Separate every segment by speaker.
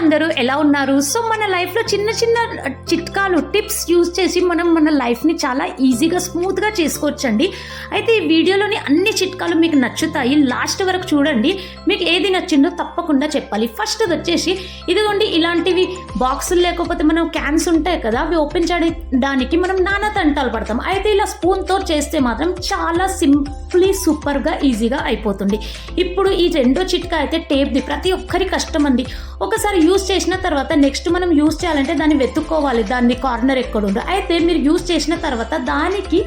Speaker 1: అందరూ ఎలా ఉన్నారు? సో మన లైఫ్లో చిన్న చిన్న uh, చిట్కాలు టిప్స్ యూజ్ చేసి మనం మన లైఫ్ని చాలా ఈజీగా స్మూత్గా చేసుకోవచ్చండి. అయితే ఈ వీడియోలోని అన్ని చిట్కాలు మీకు నచ్చుతాయి. లాస్ట్ వరకు చూడండి. మీకు ఏది నచ్చిందో తప్పకుండా చెప్పాలి. ఫస్ట్ వచ్చేసి ఇదిగోండి ఇలాంటివి బాక్సులు లేకపోతే మనం క్యాన్స్ ఉంటాయి కదా అవి ఓపెన్ చేయడానికి మనం నానా తంటాలు పడతాం. అయితే ఇలా స్పూన్తో చేస్తే మాత్రం చాలా సింప్లీ సూపర్గా ఈజీగా అయిపోతుంది. ఇప్పుడు ఈ రెండో చిట్కా అయితే టేప్ది ప్రతి ఒక్కరి కష్టం అండి. ఒకసారి యూస్ చేసిన తర్వాత నెక్స్ట్ మనం యూస్ చేయాలంటే దాన్ని వెతుక్కోవాలి. దాన్ని కార్నర్ ఎక్కడుందో అయితే మీరు యూస్ చేసిన తర్వాత దానికి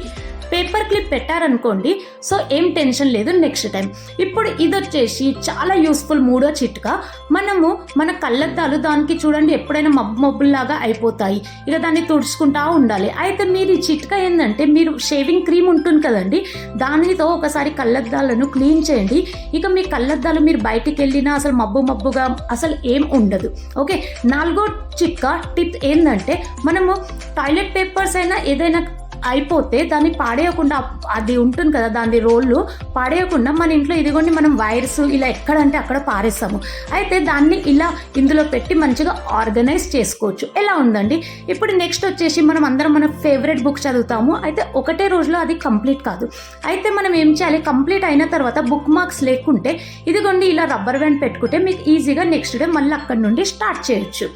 Speaker 1: పేపర్ క్లిప్ పెట్టారనుకోండి సో ఏం టెన్షన్ లేదు నెక్స్ట్ టైం. ఇప్పుడు ఇది వచ్చేసి చాలా యూస్ఫుల్ మూడో చిట్కా. మనము మన కళ్ళద్దాలు దానికి చూడండి ఎప్పుడైనా మబ్బు మబ్బుల్లాగా అయిపోతాయి. ఇక దాన్ని తుడుచుకుంటా ఉండాలి. అయితే మీరు ఈ చిట్కా ఏంటంటే మీరు షేవింగ్ క్రీమ్ ఉంటుంది కదండి దానితో ఒకసారి కళ్ళద్దాలను క్లీన్ చేయండి. ఇక మీ కళ్ళద్దాలు మీరు బయటికి వెళ్ళినా అసలు మబ్బు మబ్బుగా అసలు ఏం ఉండదు. ఓకే? నాలుగో చిట్కా టిప్ ఏంటంటే మనము టాయిలెట్ పేపర్స్ అయినా ఏదైనా అయిపోతే దాన్ని పాడేయకుండా అది ఉంటుంది కదా దాని రోళ్ళు పాడేయకుండా మన ఇంట్లో ఇదిగోండి మనం వైర్స్ ఇలా ఎక్కడంటే అక్కడ పారేస్తాము. అయితే దాన్ని ఇలా ఇందులో పెట్టి మంచిగా ఆర్గనైజ్ చేసుకోవచ్చు. ఎలా ఉందండి? ఇప్పుడు నెక్స్ట్ వచ్చేసి మనం అందరం మన ఫేవరెట్ బుక్ చదువుతాము. అయితే ఒకటే రోజులో అది కంప్లీట్ కాదు. అయితే మనం ఏం చేయాలి? కంప్లీట్ అయిన తర్వాత బుక్ మార్క్స్ లేకుంటే ఇదిగోండి ఇలా రబ్బర్ బ్యాండ్ పెట్టుకుంటే మీకు ఈజీగా నెక్స్ట్ డే మళ్ళీ అక్కడ నుండి స్టార్ట్ చేయొచ్చు.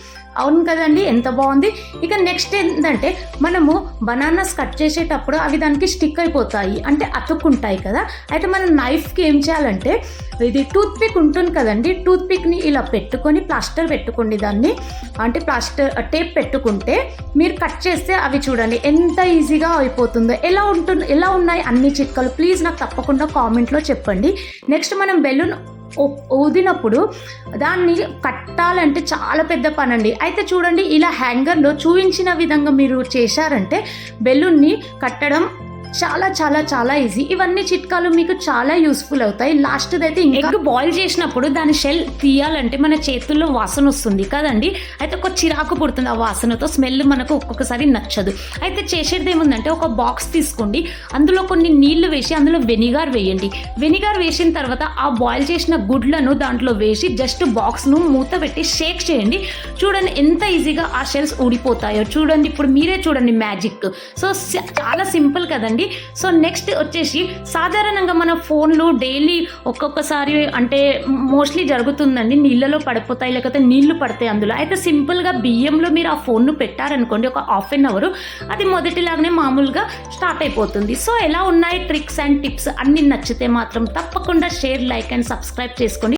Speaker 1: అవును కదండి ఎంత బాగుంది. ఇక నెక్స్ట్ ఏంటంటే మనము బనానాస్ కట్ చేసేటప్పుడు అవి దానికి స్టిక్ అయిపోతాయి అంటే అతుక్కుంటాయి కదా. అయితే మనం నైఫ్కి ఏం చేయాలంటే ఇది టూత్ పిక్ ఉంటుంది కదండి టూత్ పిక్ని ఇలా పెట్టుకొని ప్లాస్టర్ పెట్టుకోండి దాన్ని. అంటే ప్లాస్టర్ టేప్ పెట్టుకుంటే మీరు కట్ చేస్తే అవి చూడండి ఎంత ఈజీగా అయిపోతుందో. ఎలా ఉంటుంది ఎలా ఉన్నాయి అన్ని చిట్కలు? ప్లీజ్ నాకు తప్పకుండా కామెంట్లో చెప్పండి. నెక్స్ట్ మనం బెలూన్ ఊదినప్పుడు దాన్ని కట్టాలంటే చాలా పెద్ద పని అండి అయితే చూడండి ఇలా హ్యాంగర్లో చూపించిన విధంగా మీరు చేశారంటే బెలూన్ని కట్టడం చాలా చాలా చాలా ఈజీ ఇవన్నీ చిట్కాలు మీకు చాలా యూస్ఫుల్ అవుతాయి. లాస్ట్ అయితే ఎగ్ బాయిల్ చేసినప్పుడు దాని షెల్ తీయాలంటే మన చేతుల్లో వాసన వస్తుంది కదండి? అయితే ఒక చిరాకు పుడుతుంది. ఆ వాసనతో స్మెల్ మనకు ఒక్కొక్కసారి నచ్చదు. అయితే చేసేది ఏముందంటే ఒక బాక్స్ తీసుకోండి. అందులో కొన్ని నీళ్ళు వేసి అందులో వెనిగార్ వేయండి. వెనిగార్ వేసిన తర్వాత ఆ బాయిల్ చేసిన గుడ్లను దాంట్లో వేసి జస్ట్ బాక్స్ను మూత పెట్టి షేక్ చేయండి. చూడండి ఎంత ఈజీగా ఆ షెల్స్ ఊడిపోతాయో. చూడండి ఇప్పుడు మీరే చూడండి మ్యాజిక్ సో చాలా సింపుల్ కదండి. సో నెక్స్ట్ వచ్చేసి సాధారణంగా మన ఫోన్లు డైలీ ఒక్కొక్కసారి అంటే మోస్ట్లీ జరుగుతుందండి. నీళ్ళలో పడిపోతాయి లేకపోతే నీళ్ళు పడతాయి అందులో. అయితే సింపుల్గా బియ్యంలో మీరు ఆ ఫోన్ను పెట్టారనుకోండి ఒక హాఫ్ అన్ అవర్ అది మొదటిలాగానే మామూలుగా స్టార్ట్ అయిపోతుంది. సో ఎలా ఉన్నాయి ట్రిక్స్ అండ్ టిప్స్ అన్ని నచ్చితే మాత్రం తప్పకుండా షేర్ లైక్ అండ్ సబ్స్క్రైబ్ చేసుకోండి.